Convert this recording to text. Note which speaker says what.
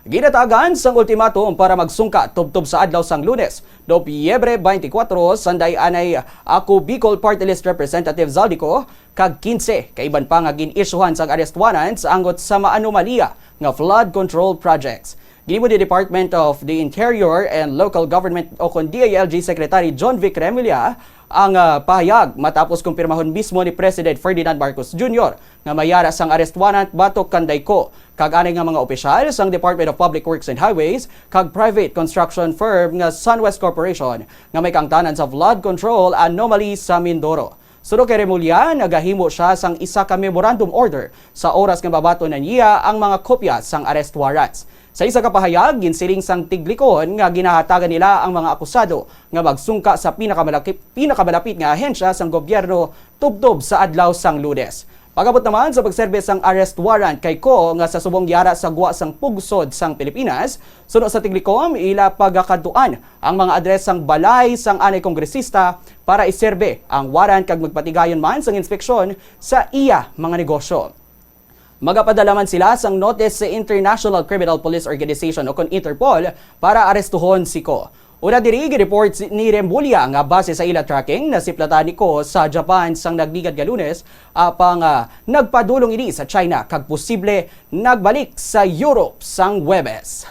Speaker 1: Ginatagan sang ultimatum para magsungka tubtob sa adlaw sang Lunes. Nobyembre 24 sanday anay ako Bicol Party List Representative Zaldico kag 15 kaiban pa nga gin-issuehan sang arrest warrants angot sa maanomalya nga flood control projects. Ginibo ni Department of the Interior and Local Government o kon DILG Secretary John Vic Remulla ang ah, pahayag matapos kumpirmahon mismo ni President Ferdinand Marcos Jr. nga mayara sang arrest warrant batok kanday ko kag anay nga mga opisyal sang Department of Public Works and Highways kag private construction firm nga Sunwest Corporation nga may kangtanan sa flood control anomaly sa Mindoro. Suno kay Remulla, nagahimo siya sang isa ka memorandum order sa oras nga babato na niya ang mga kopya sang arrest warrants. Sa isa ka pahayag, ginsiling sang tiglikon nga ginahatagan nila ang mga akusado nga magsungka sa pinakamalapit, pinakamalapit nga ahensya sang gobyerno tubtob sa adlaw sang Lunes. Pagabot naman sa pagserbe sang arrest warrant kay Ko nga sa subong yara sa guwa sang pugsod sang Pilipinas, suno sa tiglikom ila pagakaduan ang mga adres sang balay sang anay kongresista para iserbe ang warrant kag magpatigayon man sang inspeksyon sa iya mga negosyo. Magapadala man sila sang notice sa International Criminal Police Organization o kon Interpol para arestuhon si Ko. Una diri report ni Rembulia nga base sa ila tracking na siplatan ni Ko sa Japan sang nagligad nga Lunes apang ah, nagpadulong ini sa China kag posible nagbalik sa Europe sang Webes.